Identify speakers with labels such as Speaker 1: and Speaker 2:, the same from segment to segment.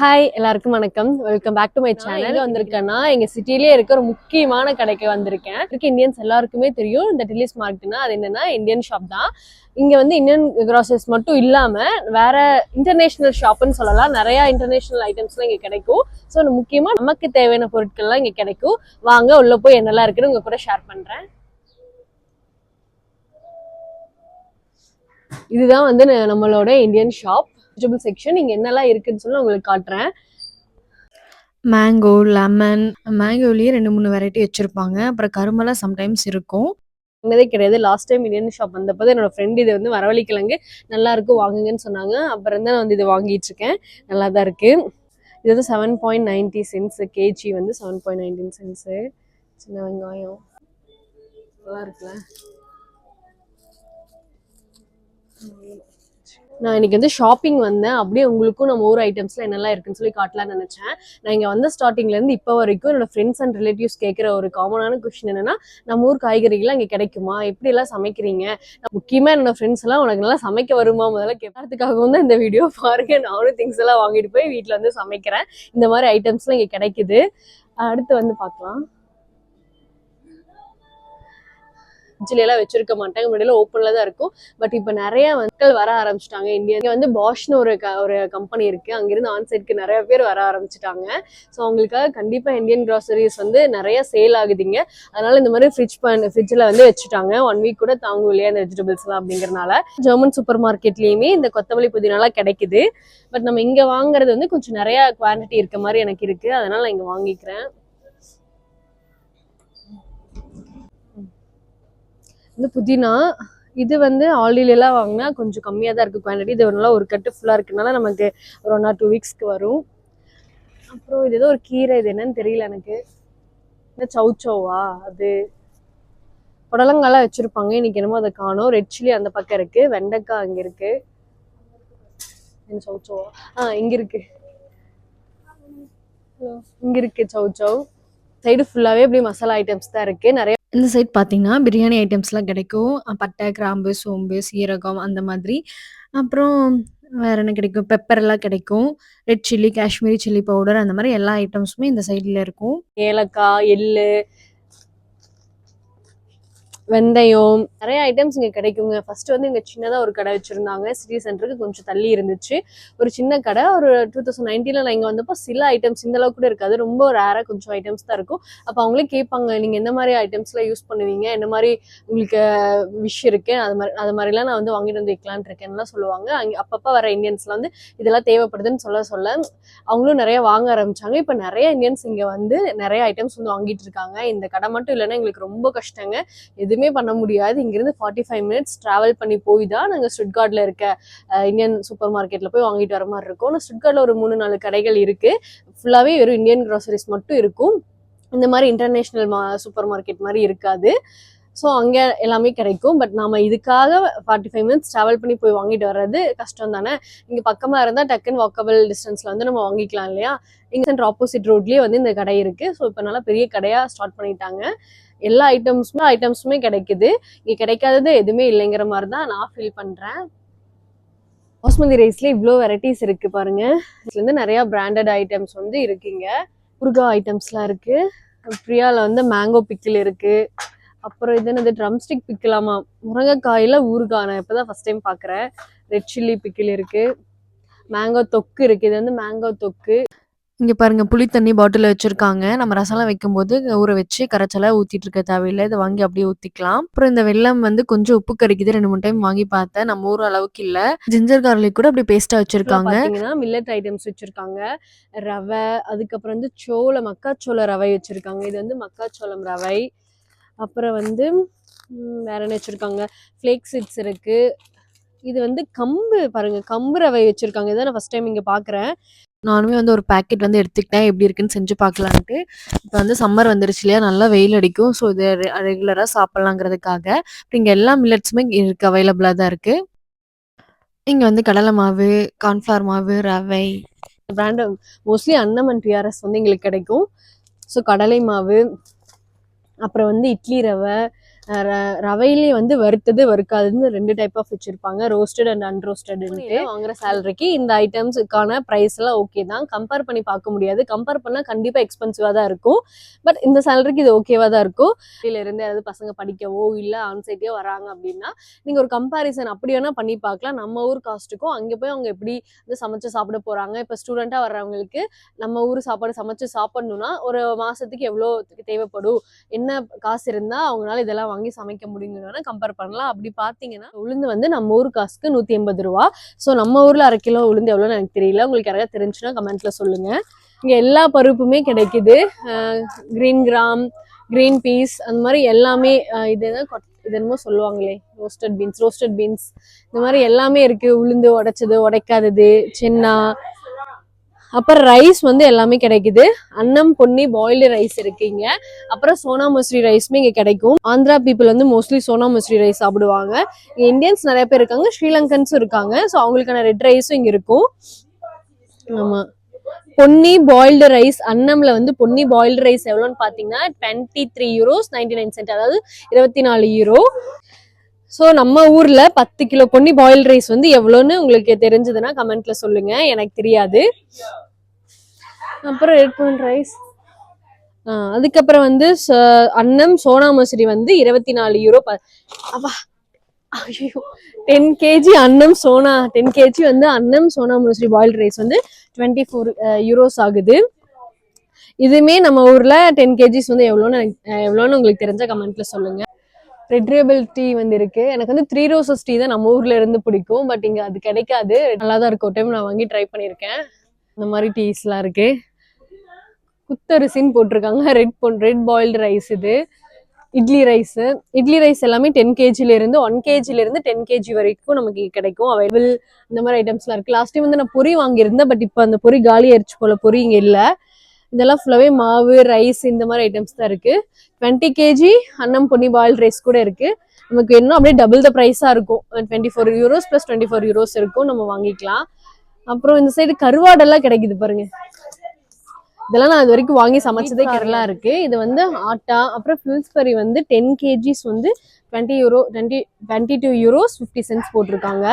Speaker 1: Hi எல்லாருக்கும் வணக்கம். Welcome back to my channel வந்திருக்கேன்னா எங்க சிட்டிலேயே இருக்க ஒரு முக்கியமான கடைக்கு வந்திருக்கேன். இருக்க இந்தியன்ஸ் எல்லாருக்குமே தெரியும். இந்த டில்லிஸ் மார்க்ட்னா அது என்னன்னா இந்தியன் ஷாப் தான். இங்க வந்து இந்தியன் கிராசரிஸ் மட்டும் இல்லாம வேற இன்டர்நேஷனல் ஷாப்னு சொல்லலாம். நிறைய இன்டர்நேஷனல் ஐட்டம்ஸ்லாம் இங்க கிடைக்கும். ஸோ முக்கியமா நமக்கு தேவையான பொருட்கள்லாம் இங்க கிடைக்கும். வாங்க உள்ள போய் என்னெல்லாம் இருக்குன்னு உங்க கூட ஷேர் பண்றேன். இதுதான் வந்து நம்மளோட இந்தியன் ஷாப் வெஜிடபிள் செக்ஷன் இங்க என்னெல்லாம் இருக்குன்னு சொல்லி உங்களுக்கு காட்டுறேன்.
Speaker 2: மேங்கோ லெமன் மேங்கோலயே ரெண்டு மூணு வெரைட்டி வச்சிருப்பாங்க. அப்புறம் கரும்பெல்லாம் சம்டைம்ஸ் இருக்கும்.
Speaker 1: வாங்கினதே கிடையாது. லாஸ்ட் டைம் இந்தியன் ஷாப் வந்தப்போ என்னோட ஃப்ரெண்ட் இது வந்து வரவழி கிழங்கு நல்லா இருக்கும் வாங்குங்கன்னு சொன்னாங்க. அப்புறம் தான் நான் வந்து இதை வாங்கிட்டு இருக்கேன். நல்லா தான் இருக்கு. இது வந்து seven point ninety cents KG வந்து செவன் பாயிண்ட் நைன்டீன் சென்ஸு சின்ன வெங்காயம். நல்லா இருக்குல்ல? நான் இன்னைக்கு வந்து ஷாப்பிங் வந்தேன். அப்படியே உங்களுக்கும் நம்ம ஊர் ஐட்டம்ஸ்ல என்னெல்லாம் இருக்குன்னு சொல்லி காட்டலாம்னு நினைச்சேன். நான் இங்க வந்த ஸ்டார்டிங்ல இருந்து இப்போ வரைக்கும் என்னோட ஃப்ரெண்ட்ஸ் அண்ட் ரிலேட்டிவ்ஸ் கேட்குற ஒரு காமனான கொஸ்டின் என்னன்னா நம்ம ஊர் காய்கறிகள்லாம் இங்க கிடைக்குமா? எப்படி எல்லாம் சமைக்கிறீங்க? நான் முக்கியமா என்னோட ஃப்ரெண்ட்ஸ் எல்லாம் உனக்கு நல்லா சமைக்க வருமா? முதல்ல கேட்கறதுக்காகவும் தான் இந்த வீடியோ பாருங்க. நானும் திங்ஸ் எல்லாம் வாங்கிட்டு போய் வீட்டுல வந்து சமைக்கிறேன். இந்த மாதிரி ஐட்டம்ஸ்லாம் இங்க கிடைக்குது. அடுத்து வந்து பார்க்கலாம். ஃப்ரிட்ஜ்லாம் வச்சிருக்க மாட்டாங்க. முன்னாடியெல்லாம் ஓப்பன்ல தான் இருக்கும். பட் இப்போ நிறைய மக்கள் வர ஆரம்பிச்சிட்டாங்க. இந்தியா வந்து பாஷ்னு ஒரு க- ஒரு கம்பெனி இருக்கு. அங்கிருந்து ஆன்சைட்க்கு நிறைய பேர் வர ஆரம்பிச்சிட்டாங்க. ஸோ அவங்களுக்காக கண்டிப்பாக இந்தியன் கிராசரிஸ் வந்து நிறைய சேல் ஆகுதுங்க. அதனால இந்த மாதிரி ஃப்ரிட்ஜ் பண்ண ஃப்ரிட்ஜில் வந்து வச்சுட்டாங்க. ஒன் வீக் கூட தாங்கும் இல்லையா இந்த வெஜிடபிள்ஸ்லாம் அப்படிங்கிறனால. ஜெர்மன் சூப்பர் மார்க்கெட்லேயுமே இந்த கொத்தமல்லி புதினாலாம் கிடைக்குது. பட் நம்ம இங்கே வாங்குறது வந்து கொஞ்சம் நிறையா குவாண்டிட்டி இருக்க மாதிரி எனக்கு இருக்குது அதனால் நான் இங்கே வாங்கிக்கிறேன். வந்து புதினா இது வந்து ஆல்ரெடி எல்லாம் வாங்கினா கொஞ்சம் கம்மியாக தான் இருக்குது குவான்டிட்டி இது நல்லா ஒரு கட்டு ஃபுல்லாக இருக்கனால நமக்கு ஒரு ஒன் ஆர் டூ வீக்ஸ்க்கு வரும். அப்புறம் இது ஏதோ ஒரு கீரை இது என்னன்னு தெரியல எனக்கு. இந்த சௌச்சௌவா அது. புடலங்காலாம் வச்சுருப்பாங்க. இன்னைக்கு என்னமோ அதை காணும். ரெட் சில்லி அந்த பக்கம் இருக்குது வெண்டைக்காய் அங்கே இருக்குது என்ன ஆ இங்கே இருக்குது இங்கே இருக்குது இருக்கு சௌச்சௌ சைடு ஃபுல்லாவே இப்படி மசாலா ஐட்டம்ஸ் தான் இருக்கு. நிறைய
Speaker 2: இந்த சைட் பார்த்தீங்கன்னா பிரியாணி ஐட்டம்ஸ்லாம் கிடைக்கும். பட்டை கிராம்பு சோம்பு சீரகம் அந்த மாதிரி. அப்புறம் வேற என்ன கிடைக்கும்? பெப்பர் எல்லாம் கிடைக்கும். Red chilli Kashmiri chilli powder அந்த மாதிரி எல்லா ஐட்டம்ஸுமே இந்த சைடில் இருக்கும்.
Speaker 1: ஏலக்காய் எள்ளு வெந்தயம் நிறைய ஐட்டம்ஸ் இங்கே கிடைக்குங்க. ஃபர்ஸ்ட் வந்து இங்கே சின்னதாக ஒரு கடை வச்சுருந்தாங்க. சிட்டி சென்டருக்கு கொஞ்சம் தள்ளி இருந்துச்சு. ஒரு சின்ன கடை ஒரு டூ தௌசண்ட் நைன்டீனில் நான் இங்கே வந்தப்போ சில ஐட்டம்ஸ் இந்த அளவுக்கு கூட இருக்காது. ரொம்ப ரேராக கொஞ்சம் ஐட்டம்ஸ் தான் இருக்கும். அப்போ அவங்களே கேட்பாங்க நீங்கள் எந்த மாதிரி ஐட்டம்ஸ்லாம் யூஸ் பண்ணுவீங்க? என்ன மாதிரி உங்களுக்கு uh, விஷ் இருக்கு? அது மாதிரி அது மாதிரிலாம் நான் வந்து வாங்கிட்டு வந்து வைக்கலான் இருக்கேன்லாம் சொல்லுவாங்க. அங்கே அப்பப்போ வர இந்தியன்ஸ்லாம் வந்து இதெல்லாம் தேவைப்படுதுன்னு சொல்ல சொல்ல அவங்களும் நிறைய வாங்க ஆரம்பிச்சாங்க. இப்போ நிறைய இந்தியன்ஸ் இங்கே வந்து நிறைய ஐட்டம்ஸ் வந்து வாங்கிட்டு இருக்காங்க. இந்த கடை மட்டும் இல்லைன்னா எங்களுக்கு ரொம்ப கஷ்டங்க. எதுவுமே எதுவுமே பண்ண முடியாது. இங்கிருந்து ஃபார்ட்டி ஃபைவ் மினிட்ஸ் ட்ராவல் பண்ணி போய் தான் நாங்கள் ஸ்ட்ரிட்கார்டில் இருக்க இந்தியன் சூப்பர் மார்க்கெட்டில் போய் வாங்கிட்டு வர மாதிரி இருக்கும். ஆனால் ஸ்ட்ரிட்கார்டில் ஒரு மூணு நாலு கடைகள் இருக்குது ஃபுல்லாகவே வெறும் இந்தியன் க்ராசரிஸ் மட்டும் இருக்கும். இந்த மாதிரி இன்டர்நேஷ்னல் மா சூப்பர் மார்க்கெட் மாதிரி இருக்காது. ஸோ அங்கே எல்லாமே கிடைக்கும். பட் நாம இதுக்காக ஃபார்ட்டி ஃபைவ் மினிட்ஸ் ட்ராவல் பண்ணி போய் வாங்கிட்டு வர்றது கஷ்டம் தானே? இங்கே பக்கமாக இருந்தால் டக்குன்னு வாக்கபிள் டிஸ்டன்ஸில் வந்து நம்ம வாங்கிக்கலாம் இல்லையா? இங்கே சென்டர் ஆப்போசிட் ரோட்லேயே வந்து இந்த கடை இருக்குது ஸோ இப்போ நல்லா பெரிய கடையாக ஸ்டார்ட் பண்ணிட்டாங்க. எல்லா ஐட்டம்ஸுமே ஐட்டம்ஸுமே கிடைக்குது. இங்கே கிடைக்காதது எதுவுமே இல்லைங்கிற மாதிரி தான் நான் ஃபீல் பண்ணுறேன் பாஸ்மதி ரைஸ்லேயே இவ்வளோ வெரைட்டிஸ் இருக்குது பாருங்கள் இதுலேருந்து நிறையா பிராண்டட் ஐட்டம்ஸ் வந்து இருக்குங்க. ஊறுகாய் ஐட்டம்ஸ்லாம் இருக்குது பிரியால வந்து மேங்கோ பிக்கிள் இருக்குது அப்புறம் இது என்னது ட்ரம்ஸ்டிக் பிக்கிலாமா முருங்கைக்காயில் ஊறுகாய் நான் இப்பதான் ஃபர்ஸ்ட் டைம் பார்க்குறேன் ரெட் சில்லி பிக்கிள் இருக்குது மேங்கோ தொக்கு இருக்குது இது வந்து மேங்கோ தொக்கு.
Speaker 2: இங்கே பாருங்க புளி தண்ணி பாட்டில் வச்சிருக்காங்க. நம்ம ரசம்லாம் வைக்கும்போது ஊற வச்சு கரைச்சலாக ஊற்றிட்டு இருக்க தேவையில்லை. இதை வாங்கி அப்படியே ஊற்றிக்கலாம் அப்புறம் இந்த வெல்லம் வந்து கொஞ்சம் உப்பு கறிக்குது ரெண்டு மூணு டைம் வாங்கி பார்த்தேன். நம்ம ஊர் அளவுக்கு இல்லை. ஜிஞ்சர் கார்லிக் கூட அப்படி பேஸ்ட்டாக வச்சிருக்காங்க.
Speaker 1: மில்லட் ஐட்டம்ஸ் வச்சிருக்காங்க. ரவை அதுக்கப்புறம் வந்து சோள மக்காச்சோள ரவை வச்சிருக்காங்க. இது வந்து மக்காச்சோளம் ரவை. அப்புறம் வந்து வேற என்ன வச்சிருக்காங்க? ஃப்ளேக் சீட்ஸ் இருக்கு. இது வந்து கம்பு பாருங்க கம்பு ரவை வச்சிருக்காங்க. இதை நான் ஃபர்ஸ்ட் டைம் இங்க பாக்குறேன்.
Speaker 2: நானுமே வந்து ஒரு பேக்கெட் வந்து எடுத்துக்கிட்டேன். எப்படி இருக்குன்னு செஞ்சு பார்க்கலான்ட்டு. இப்போ வந்து சம்மர் வந்துருச்சு இல்லையா? நல்லா வெயில் அடிக்கும். ஸோ இது ரெகுலராக சாப்பிட்லாங்கிறதுக்காக. இப்போ இங்கே எல்லா மில்லட்ஸுமே இருக்கு அவைலபிளாக தான் இருக்கு. இங்கே வந்து கடலை மாவு கார்ன்ஃப்ளவர் மாவு ரவை
Speaker 1: பிராண்ட் மோஸ்ட்லி அன்னமன் டிஆர்எஸ் வந்து எங்களுக்கு கிடைக்கும். ஸோ கடலை மாவு அப்புறம் வந்து இட்லி ரவை அஹ் ர- ரவையிலே வந்து வறுத்தது வறுக்காதுன்னு ரெண்டு டைப் ஆஃப் வச்சிருப்பாங்க. ரோஸ்டட் அண்ட் அன்ரோஸ்டட்ன்ட்டு வாங்குற சேலரிக்கு இந்த ஐட்டம்ஸுக்கான ப்ரைஸ் எல்லாம் ஓகே தான். கம்பேர் பண்ணி பார்க்க முடியாது. கம்பேர் பண்ணால் கண்டிப்பாக எக்ஸ்பென்சிவாக தான் இருக்கும். பட் இந்த சேலரிக்கு இது ஓகேவா தான் இருக்கும். இருந்து யாராவது பசங்க படிக்கவோ இல்லை ஆன்சைட்டோ வராங்க அப்படின்னா நீங்கள் ஒரு கம்பேரிசன் அப்படி வேணால் பண்ணி பார்க்கலாம். நம்ம ஊர் காஸ்ட்டுக்கும் அங்கே போய் அவங்க எப்படி வந்து சமைச்சு சாப்பிட போகிறாங்க இப்போ ஸ்டூடெண்ட்டாக வர்றவங்களுக்கு நம்ம ஊர் சாப்பாடு சமைச்சு சாப்பிடணும்னா ஒரு மாதத்துக்கு எவ்வளோ தேவைப்படும்? என்ன காசு இருந்தால் அவங்களால இதெல்லாம் வாங்கி சமைக்க முடியுங்கன்னு கம்பேர் பண்ணலாம். அப்படி பார்த்தீங்கன்னா உளுந்து வந்து நம்ம ஊர் காசுக்கு நூற்றி எண்பது ரூபா. ஸோ நம்ம ஊரில் அரை கிலோ உளுந்து எவ்வளோன்னு எனக்கு தெரியல. உங்களுக்கு யாராவது தெரிஞ்சுன்னா கமெண்ட்டில் சொல்லுங்கள் இங்கே எல்லா பருப்புமே கிடைக்குது. க்ரீன் கிராம் க்ரீன் பீஸ் அந்த மாதிரி எல்லாமே இது என்ன கொட்- இது என்னமோ சொல்லுவாங்களே ரோஸ்டட் பீன்ஸ் ரோஸ்டட் பீன்ஸ் இந்த மாதிரி எல்லாமே இருக்குது உளுந்து உடைச்சது உடைக்காதது சென்னா அப்புறம் ரைஸ் வந்து எல்லாமே கிடைக்குது. அன்னம் பொன்னி பாயில்டு ரைஸ் இருக்குங்க அப்புறம் சோனா மசூரி ரைஸுமே இங்கே கிடைக்கும். ஆந்திரா பீப்புள் வந்து மோஸ்ட்லி சோனா மசூரி ரைஸ் சாப்பிடுவாங்க. இங்கே இந்தியன்ஸ் நிறைய பேர் இருக்காங்க ஸ்ரீலங்கன்ஸும் இருக்காங்க. ஸோ அவங்களுக்கான ரெட் ரைஸும் இங்கே இருக்கும். ஆமாம் பொன்னி பாயில்டு ரைஸ் அன்னம்ல வந்து பொன்னி பாயில்டு ரைஸ் எவ்வளோன்னு பார்த்தீங்கன்னா twenty three euros ninety nine cent அதாவது இருபத்தி நாலு யூரோ ஸோ நம்ம ஊரில் பத்து கிலோ பொன்னி பாயில் ரைஸ் வந்து எவ்வளோன்னு உங்களுக்கு தெரிஞ்சதுன்னா கமெண்ட்ல சொல்லுங்க. எனக்கு தெரியாது. அப்புறம் ரெட் பாயிண்ட் ரைஸ் அதுக்கப்புறம் வந்து அன்னம் சோனா மசூரி வந்து இருபத்தி நாலு யூரோ அப்பா ஐயோ. டென் கேஜி அன்னம் சோனா டென் கேஜி வந்து அன்னம் சோனா மசூரி பாயில் ரைஸ் வந்து டுவெண்ட்டி ஃபோர் யூரோஸ் ஆகுது. இதுவுமே நம்ம ஊரில் டென் கேஜிஸ் வந்து எவ்வளோன்னு எனக்கு- எவ்வளோன்னு உங்களுக்கு தெரிஞ்ச கமெண்ட்ல சொல்லுங்கள் ரெட் ரேபிள் டீ வந்து இருக்கு எனக்கு வந்து த்ரீ ரோசஸ் டீ தான் நம்ம ஊர்ல இருந்து பிடிக்கும். பட் இங்க அது கிடைக்காது. நல்லா தான் இருக்கும் டைம் நான் வாங்கி ட்ரை பண்ணியிருக்கேன். இந்த மாதிரி டீஸ்லாம் இருக்கு. குத்தரிசின்னு போட்டிருக்காங்க. ரெட் பொன் ரெட் பாயில்டு ரைஸ் இது. இட்லி ரைஸ். இட்லி ரைஸ் எல்லாமே டென் கேஜில இருந்து ஒன் கேஜில இருந்து டென் கேஜி வரைக்கும் நமக்கு கிடைக்கும். அவைலபிள் இந்த மாதிரி ஐட்டம்ஸ்லாம் இருக்கு. லாஸ்ட் டைம் வந்து நான் பொரி வாங்கியிருந்தேன். பட் இப்போ அந்த பொரி காலி ஆயிடுச்சு போல. பொறி இங்க இல்லை. இதெல்லாம் ஃபுல்லாவே மாவு ரைஸ் இந்த மாதிரி ஐட்டம்ஸ் தான் இருக்கு. டுவெண்ட்டி கேஜி அன்னம் பொன்னி பாயில் ரைஸ் கூட இருக்கு. நமக்கு இன்னும் அப்படியே டபுள் த ப்ரைஸாக இருக்கும். Twenty four euros plus twenty four euros இருக்கும். நம்ம வாங்கிக்கலாம். அப்புறம் இந்த சைடு கருவாடெல்லாம் கிடைக்குது பாருங்க. இதெல்லாம் நான் இது வரைக்கும் வாங்கி சமைச்சதே கேரளா இருக்கு. இது வந்து ஆட்டா அப்புறம் ஃபில்ஸ்பரி வந்து டென் கேஜிஸ் வந்து twenty euro twenty twenty two euros fifty cents போட்டிருக்காங்க.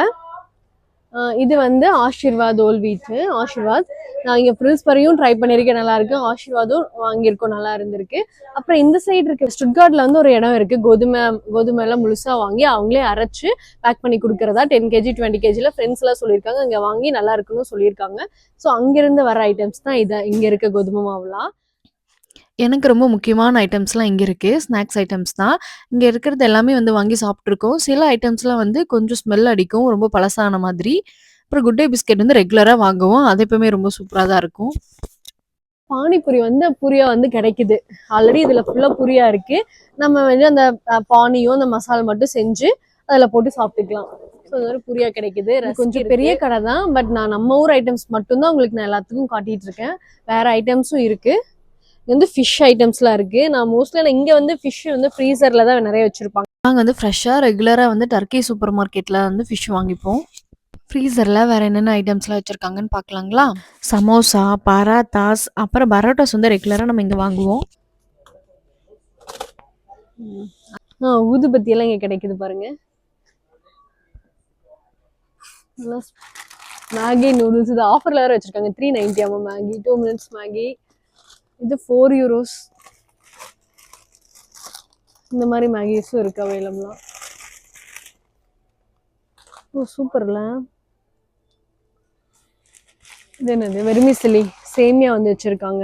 Speaker 1: இது வந்து ஆஷிர்வாத் ஓல் வீட்டு ஆஷிர்வாத் நான் இங்கே பிரின்ஸ்பரையும் ட்ரை பண்ணியிருக்கேன் நல்லா இருக்கு. ஆஷிர்வாதும் வாங்கியிருக்கோம் நல்லா இருந்திருக்கு. அப்புறம் இந்த சைடு இருக்கு ஸ்டுட்கார்ட்ல வந்து ஒரு இடம் இருக்கு. கோதுமை கோதுமை எல்லாம் முழுசா வாங்கி அவங்களே அரைச்சு பேக் பண்ணி கொடுக்கறதா. டென் கேஜி டுவெண்ட்டி கேஜில ஃப்ரெண்ட்ஸ் எல்லாம் சொல்லியிருக்காங்க. இங்கே வாங்கி நல்லா இருக்குன்னு சொல்லியிருக்காங்க. ஸோ அங்கிருந்து வர ஐட்டம்ஸ் தான் இதை இங்கே இருக்க கோதுமை மாவுலாம்.
Speaker 2: எனக்கு ரொம்ப முக்கியமான ஐட்டம்ஸ்லாம் இங்க இருக்கு. ஸ்நாக்ஸ் ஐட்டம்ஸ் தான். இங்க இருக்கிறது எல்லாமே வந்து வாங்கி சாப்பிட்டுருக்கோம். சில ஐட்டம்ஸ்லாம் வந்து கொஞ்சம் ஸ்மெல் அடிக்கும். ரொம்ப பழசான மாதிரி. அப்புறம் குட் டே பிஸ்கட் வந்து ரெகுலரா வாங்குவோம். அது எப்பவுமே ரொம்ப சூப்பரா தான் இருக்கும்.
Speaker 1: பானிபூரி வந்து பூரியா வந்து கிடைக்குது ஆல்ரெடி இதுல ஃபுல்லா பூரியா இருக்கு நம்ம வந்து அந்த பானியும் அந்த மசாலா மட்டும் செஞ்சு அதுல போட்டு சாப்பிட்டுக்கலாம் ஸோ அது மாதிரி பூரியா கிடைக்குது கொஞ்சம் பெரிய கடை தான் பட் நான் நம்ம ஊர் ஐட்டம்ஸ் மட்டும்தான் உங்களுக்கு நான் எல்லாத்துக்கும் காட்டிட்டு இருக்கேன் வேற ஐட்டம்ஸும் இருக்கு இங்க வந்து ஃபிஷ் ஐட்டம்ஸ்லாம் இருக்கு நான் மோஸ்ட்லி இங்க வந்து ஃபிஷ் வந்து ஃப்ரீசர்ல தான் நிறைய வச்சிருப்பாங்க
Speaker 2: நாங்க வந்து ஃப்ரெஷ்ஷா ரெகுலரா வந்து டர்க்கி சூப்பர் மார்க்கெட்ல வந்து ஃபிஷ் வாங்கிப்போம். ஃப்ரீசர்ல வேற என்னென்ன ஐட்டம்ஸ்லாம் வச்சிருக்காங்கன்னு பார்க்கலாங்களா? சமோசா, பராத்தாஸ், அப்புறம் பரோட்டாஸ் வந்து ரெகுலரா நம்ம இங்க வாங்குவோம்.
Speaker 1: ஆ ஊதுபத்தி எல்லாம் இங்க கிடைக்குது பாருங்க மேகி நூடுல்ஸ் இது ஆஃபர்ல வேற வச்சிருக்காங்க த்ரீ நைன்டி ஆமா மேகி டூ மினிட்ஸ் மேகி இது ஃபோர் யூரோஸ் இந்த மாதிரி மேகிஸும் இருக்கு அவைலபிளா ஓ சூப்பர்ல இது என்னது? வெறுமிசிலி சேமியா வந்து வச்சிருக்காங்க.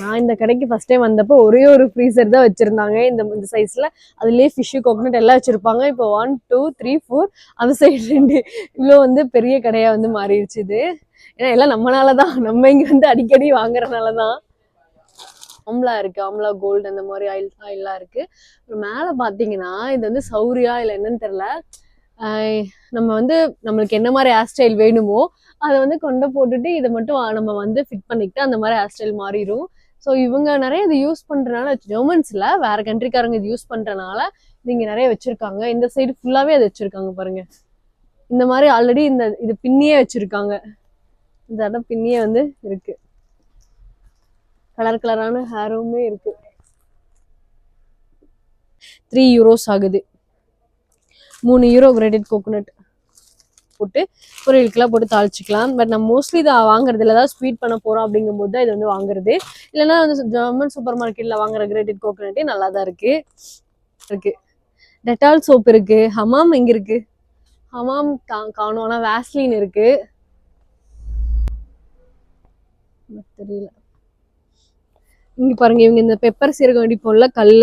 Speaker 1: நான் இந்த கடைக்கு ஃபஸ்ட் டைம் வந்தப்போ ஒரே ஒரு ஃப்ரீசர் தான் வச்சுருந்தாங்க. இந்த இந்த சைஸில் அதுலேயே ஃபிஷ்ஷு கோகனட் எல்லாம் வச்சுருப்பாங்க. இப்போ ஒன் டூ த்ரீ ஃபோர் அந்த சைடு ரெண்டு. இவ்வளோ வந்து பெரிய கடையாக வந்து மாறிடுச்சு இது. ஏன்னா எல்லாம் நம்மளால தான் நம்ம இங்க வந்து அடிக்கடி வாங்குறதுனால தான் ஆம்லா இருக்கு. ஆம்லா கோல்டு அந்த மாதிரி ஆயில் ஆயில்லாம் இருக்கு. அப்புறம் மேலே பார்த்தீங்கன்னா இது வந்து சௌரியா இல்லை என்னன்னு தெரியல. ஆஹ் நம்ம வந்து நம்மளுக்கு என்ன மாதிரி ஹேர் ஸ்டைல் வேணுமோ அதை வந்து கொண்டு போட்டுட்டு இதை மட்டும் நம்ம வந்து ஃபிட் பண்ணிக்கிட்டு அந்த மாதிரி ஹேர் ஸ்டைல் மாறிடும் ஸோ இவங்க நிறைய இது யூஸ் பண்றதுனால ஜெர்மன்ஸில் வேற கண்ட்ரிக்காரங்க இது யூஸ் பண்றதுனால இது இங்க நிறைய வச்சிருக்காங்க. இந்த சைடு ஃபுல்லாவே அது வச்சிருக்காங்க பாருங்க. இந்த மாதிரி ஆல்ரெடி இந்த இது பின்னியே வச்சிருக்காங்க. இந்த இடம் பின்னியே வந்து இருக்கு. கலர் கலரான ஹேருமே இருக்கு. த்ரீ யூரோஸ் ஆகுது. மூணு யூரோ கிரேடட் கோகோனட் போட்டு பொரியலுக்கெல்லாம் போட்டு தாளிச்சிக்கலாம். பட் நம்ம மோஸ்ட்லி இதை வாங்குறது இல்லை ஏதாவது ஸ்வீட் பண்ண போகிறோம் அப்படிங்கும்போது தான் இது வந்து வாங்குறது. இல்லைன்னா வந்து ஜெர்மன் சூப்பர் மார்க்கெட்டில் வாங்குற கிரேட்டட் கோகோனட்டே நல்லா தான் இருக்குது இருக்குது டெட்டால் சோப் இருக்குது ஹமாம் எங்கே இருக்குது ஹமாம் கா- காணும். ஆனால் வேஸ்லின் இருக்குது எனக்கு தெரியல. இங்க பாருங்க இவங்க இந்த பெப்பர் சீரகம் அடிப்போம்ல கல்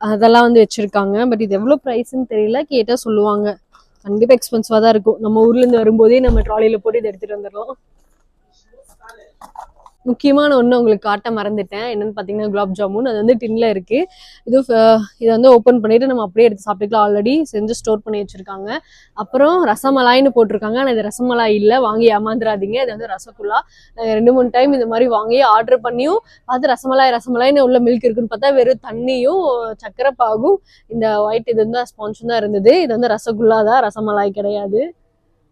Speaker 1: அதெல்லாம் வந்து வச்சிருக்காங்க. பட் இது எவ்வளோ ப்ரைஸ்ன்னு தெரியல. கேட்டால் சொல்லுவாங்க. கண்டிப்பாக எக்ஸ்பென்சிவாக தான் இருக்கும். நம்ம ஊர்ல இருந்து வரும்போதே நம்ம ட்ராலியில் போட்டு இதை எடுத்துகிட்டு வந்துடலாம். முக்கியமான ஒன்று உங்களுக்கு காட்ட மறந்துட்டேன். என்னென்னு பார்த்தீங்கன்னா குலாப் ஜாமுன். அது வந்து டின்ல இருக்கு. இது இதை வந்து ஓப்பன் பண்ணிட்டு நம்ம அப்படியே எடுத்து சாப்பிட்டுக்கலாம். ஆல்ரெடி செஞ்சு ஸ்டோர் பண்ணி வச்சிருக்காங்க. அப்புறம் ரசமலாய்னு போட்டிருக்காங்க. ஆனால் இது ரசமலாய் இல்லை. வாங்கி ஏமாந்துடாதீங்க இது வந்து ரசகுல்லா. நாங்கள் ரெண்டு மூணு டைம் இந்த மாதிரி வாங்கி ஆர்டர் பண்ணியும் பார்த்து ரசமலாய் ரசமலாய்னு உள்ள மில்க் இருக்குன்னு பார்த்தா வெறும் தண்ணியும் சக்கரை பாகும். இந்த ஒயிட் இது வந்து ஸ்பான்ஸும் தான் இருந்தது. இது வந்து ரசகுல்லா தான். ரசமலாய் கிடையாது.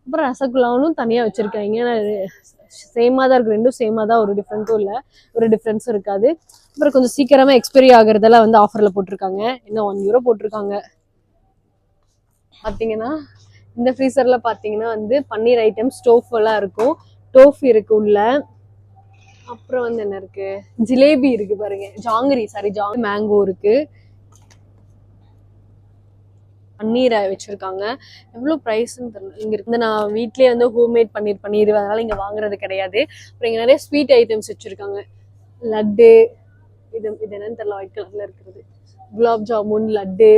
Speaker 1: அப்புறம் ரசகுல்லாவும் தனியாக வச்சுருக்காங்க. சேமாக தான் இருக்கு. ரெண்டும் சேமாக தான் ஒரு டிஃப்ரெண்ட்டும் இல்லை. ஒரு டிஃப்ரென்ஸும் இருக்காது. அப்புறம் கொஞ்சம் சீக்கிரமாக எக்ஸ்பைரி ஆகுறதெல்லாம் வந்து ஆஃபரில் போட்டிருக்காங்க. இன்னும் ஒன் யூரோ போட்டிருக்காங்க. பார்த்தீங்கன்னா இந்த ஃப்ரீசரில் பார்த்தீங்கன்னா வந்து பன்னீர் ஐட்டம் ஸ்டோஃப் எல்லாம் இருக்கும். டோஃப் இருக்குது உள்ள. அப்புறம் வந்து என்ன இருக்குது ஜிலேபி இருக்குது பாருங்கள் ஜாங்கிரி சாரி ஜாங் மேங்கோ இருக்குது பன்னீரை வச்சுருக்காங்க. எவ்வளோ ப்ரைஸ்ன்னு தெரியல. இங்கே இருந்து நான் வீட்லேயே வந்து ஹோம்மேட் பன்னீர் பண்ணிடுவேன் அதனால் இங்கே வாங்குறது கிடையாது. அப்புறம் இங்கே நிறைய ஸ்வீட் ஐட்டம்ஸ் வச்சுருக்காங்க. லட்டு இது இது என்னன்னு தெரியல ஒயிட் கலரில் இருக்கிறது. Gulab jamun laddu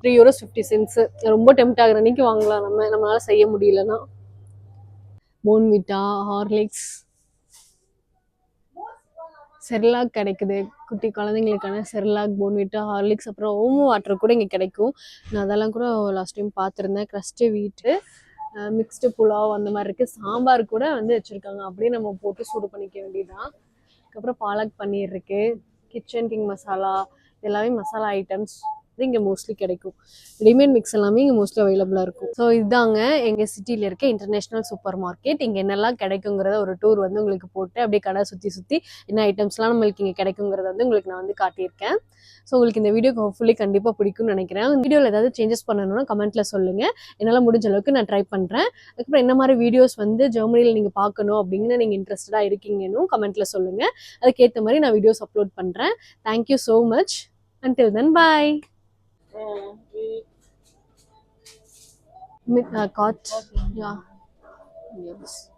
Speaker 1: three euros fifty cents ரொம்ப டெம்ட் ஆகிற அன்னைக்கு வாங்கலாம் நம்ம. நம்மளால் செய்ய முடியலன்னா. போன்விட்டா ஹார்லிக்ஸ் செர்லாக் கிடைக்குது. குட்டி குழந்தைங்களுக்கான செர்லாக் போன்விட்டா ஹார்லிக்ஸ் அப்புறம் ஓமோ வாட்டர் கூட இங்கே கிடைக்கும். நான் அதெல்லாம் கூட லாஸ்ட் டைம் பார்த்துருந்தேன். க்ரஸ்ட்டு வீட்டு மிக்ஸ்டு புலாவ் அந்த மாதிரி இருக்குது சாம்பார் கூட வந்து வச்சுருக்காங்க. அப்படியே நம்ம போட்டு சூடு பண்ணிக்க வேண்டியதுதான். அதுக்கப்புறம் பாலக் பன்னீர் இருக்குது கிச்சன் கிங் மசாலா எல்லாமே மசாலா ஐட்டம்ஸ் இது இங்கே மோஸ்ட்லி கிடைக்கும். ரெடிமேட் மிக்ஸ் எல்லாமே இங்கே மோஸ்ட்லி அவைலபிளாக இருக்கும். ஸோ இதுதாங்க எங்கள் சிட்டியில் இருக்க இன்டர்நேஷ்னல் சூப்பர் மார்க்கெட் இங்கே என்னெல்லாம் கிடைக்குங்கிறத ஒரு டூர் வந்து உங்களுக்கு போட்டு அப்படியே கடை சுற்றி சுற்றி என்ன ஐட்டம்ஸ்லாம் நம்மளுக்கு இங்கே கிடைக்குங்கிறத வந்து உங்களுக்கு நான் வந்து காட்டியிருக்கேன். ஸோ உங்களுக்கு இந்த வீடியோ ஹோப்ஃபுல்லி கண்டிப்பாக பிடிக்கும்னு நினைக்கிறேன். வீடியோவில் ஏதாவது சேஞ்சஸ் பண்ணணும்னா கமெண்ட்டில் சொல்லுங்கள் என்னால் முடிஞ்ச அளவுக்கு நான் ட்ரை பண்ணுறேன் அதுக்கப்புறம் என்ன மாதிரி வீடியோஸ் வந்து ஜெர்மனியில் நீங்கள் பார்க்கணும் அப்படின்னு நீங்கள் இன்ட்ரெஸ்டடாக இருக்கீங்கன்னு கமெண்ட்டில் சொல்லுங்கள் அதுக்கேற்ற மாதிரி நான் வீடியோஸ் அப்லோட் பண்ணுறேன் thank you so much until Uh, we Mid, uh, got, yeah. Yes.